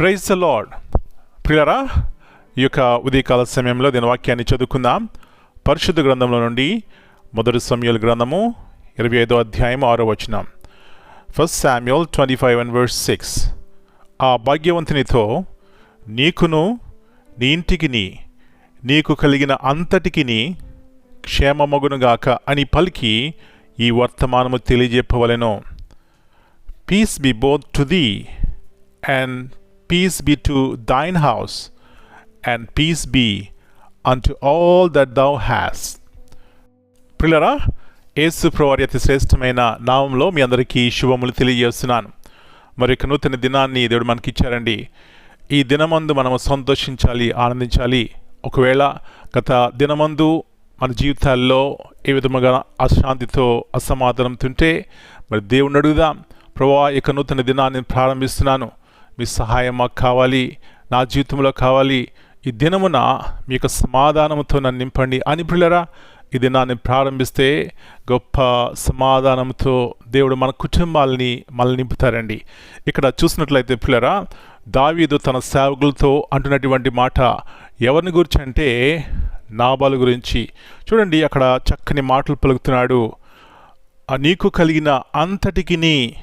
Praise lord lord ప్రియులరా ఈ యొక్క ఉదయకాల సమయంలో దీని వాక్యాన్ని చదువుకుందాం. పరిశుద్ధ గ్రంథంలో నుండి మొదటి సమయాల గ్రంథము ఇరవై ఐదో అధ్యాయం ఆరో వచనం. First Samuel twenty five and verse six ఆ భాగ్యవంతునితో నీకును నీ ఇంటికిని నీకు కలిగిన అంతటికిని క్షేమమగునుగాక అని పలికి ఈ వర్తమానము తెలియజెప్పవలెను. Peace be both to thee and peace be to thine house and peace be unto all that thou hast. ప్రిలరా యేసు ప్రవారి అతి శ్రేష్టమైన నామంలో మీ అందరికీ శుభములు తెలియజేస్తున్నాను. మరి ఒక నూతన దినాన్ని దేవుడు మనకి ఇచ్చారండి ఈ దినమందు మనము సంతోషించాలి ఆనందించాలి. ఒకవేళ గత దినమందు మన జీవితాల్లో ఏ విధముగా అశాంతితో అసమాధానం తింటే మరి దేవుణ్ణి అడుగుదాం. ప్రభా ఇక నూతన దినాన్ని ప్రారంభిస్తున్నాను. మీ సహాయం మాకు కావాలి నా జీవితంలో కావాలి. ఈ దినమున మీ యొక్క సమాధానంతో నన్ను నింపండి. అని పిల్లరా ఈ దినాన్ని ప్రారంభిస్తే గొప్ప సమాధానంతో దేవుడు మన కుటుంబాలని మనల్ని నింపుతారండి. ఇక్కడ చూసినట్లయితే పిల్లరా దావీదు తన సేవకులతో అంటున్నటువంటి మాట ఎవరిని గురించి అంటే నాబాలు గురించి. చూడండి అక్కడ చక్కని మాటలు పలుకుతున్నాడు. "ఆ నీకు కలిగిన అంతటికిని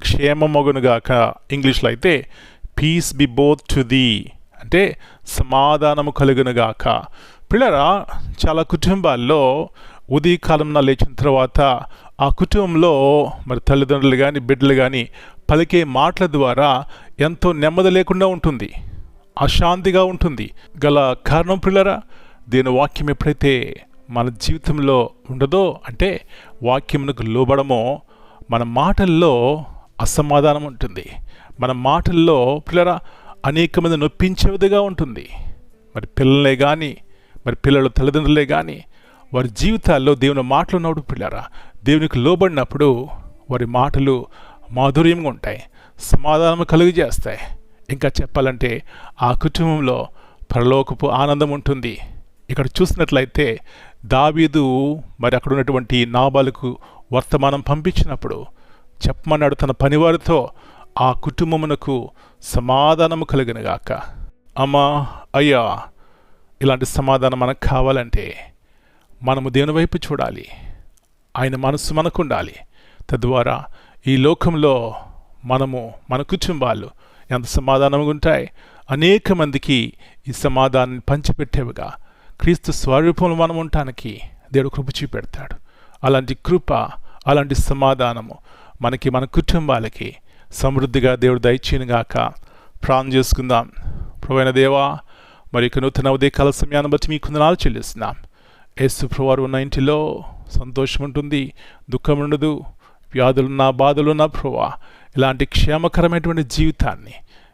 క్షేమమగునుగాక ఇంగ్లీష్లో అయితే peace be both to the అంటే సమాధానము కలుగునుగాక. పిల్లరా చాలా కుటుంబాల్లో ఉదయకాలంలో లేచిన తర్వాత ఆ కుటుంబంలో మరి తల్లిదండ్రులు కానీ బిడ్డలు కానీ పలికే మాటల ద్వారా ఎంతో నెమ్మది లేకుండా ఉంటుంది. అశాంతిగా ఉంటుంది. గల కారణం పిల్లరా దీని వాక్యం ఎప్పుడైతే మన జీవితంలో ఉండదో అంటే వాక్యమునకు లోబడమో మన మాటల్లో అసమాధానం ఉంటుంది. మన మాటల్లో పిల్లరా అనేక మంది నొప్పించేవిదిగా ఉంటుంది. మరి పిల్లలే కానీ మరి పిల్లల తల్లిదండ్రులే కానీ వారి జీవితాల్లో దేవుని మాటలు ఉన్నప్పుడు పిల్లరా దేవునికి లోబడినప్పుడు వారి మాటలు మాధుర్యంగా ఉంటాయి సమాధానం కలుగజేస్తాయి ఇంకా చెప్పాలంటే ఆ కుటుంబంలో పరలోకపు ఆనందం ఉంటుంది. ఇక్కడ చూసినట్లయితే దావీదు మరి అక్కడ ఉన్నటువంటి నాబాలకు వర్తమానం పంపించినప్పుడు చెప్పమన్నాడు తన పనివారితో ఆ కుటుంబమునకు సమాధానము కలిగినగాక అమ్మా అయ్యా ఇలాంటి సమాధానం మనకు కావాలంటే మనము దేవుని వైపు చూడాలి. ఆయన మనస్సు మనకు ఉండాలి తద్వారా ఈ లోకంలో మనము మన కుటుంబాలు ఎంత సమాధానంగా ఉంటాయి? అనేక మందికి ఈ సమాధానాన్ని పంచిపెట్టేవిగా క్రీస్తు స్వరూపంలో మనం ఉండటానికి దేవుడు కృప చూపెడతాడు. అలాంటి కృప అలాంటి సమాధానము మనకి మన కుటుంబాలకి సమృద్ధిగా దేవుడు దయచేయనుగాక ప్రాణం చేసుకుందాం. ప్రవైన దేవా మరి యొక్క నూతన ఉదయకాల సమయాన్ని బట్టి మీ కొందనాలు చెల్లిస్తున్నాం. యేసు ప్రభువారు ఉన్న ఇంటిలో సంతోషం ఉంటుంది దుఃఖం ఉండదు వ్యాధులున్నా బాధలున్నా ప్రభువా ఇలాంటి క్షేమకరమైనటువంటి జీవితాన్ని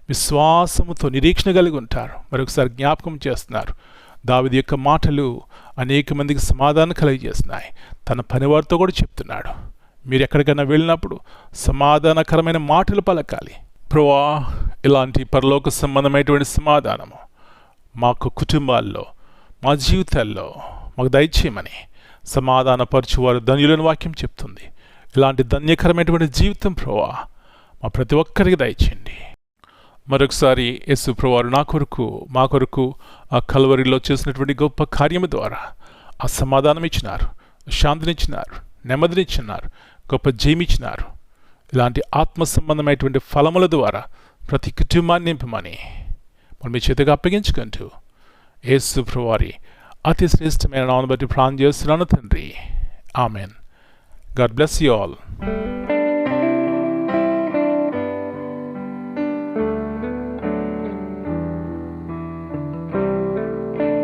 విశ్వాసముతో నిరీక్షణ కలిగి ఉంటారు. మరొకసారి జ్ఞాపకం చేస్తున్నారు. దావిది యొక్క మాటలు అనేక మందికి సమాధానం కలిగజేస్తున్నాయి. తన పనివారితో కూడా చెప్తున్నాడు. మీరు ఎక్కడికైనా వెళ్ళినప్పుడు సమాధానకరమైన మాటలు పలకాలి. ప్రవా ఇలాంటి పరలోక సంబంధమైనటువంటి సమాధానము మాకు కుటుంబాల్లో మా జీవితాల్లో మాకు దయచేయమని సమాధానపరచువారు ధన్యులని వాక్యం చెప్తుంది. ఇలాంటి ధన్యకరమైనటువంటి జీవితం ప్రభా మా ప్రతి ఒక్కరికి దయచేయండి. మరొకసారి యేసు ప్రభువారు నా కొరకు మా కొరకు ఆ కలవరిలో చేసినటువంటి గొప్ప కార్యము ద్వారా ఆ సమాధానం ఇచ్చినారు శాంతినిచ్చినారు నెమ్మదినిచ్చినారు గొప్ప జయమిచ్చినారు ఇలాంటి ఆత్మ సంబంధమైనటువంటి ఫలముల ద్వారా ప్రతి కుటుంబాన్ని నింపమని మనం మీ చేతిగా అప్పగించుకుంటూ యేసు ప్రభువారి అతి శ్రేష్టమైన నామను బట్టి ప్రాణం చేస్తున్నాను తండ్రి. Amen. God bless you all.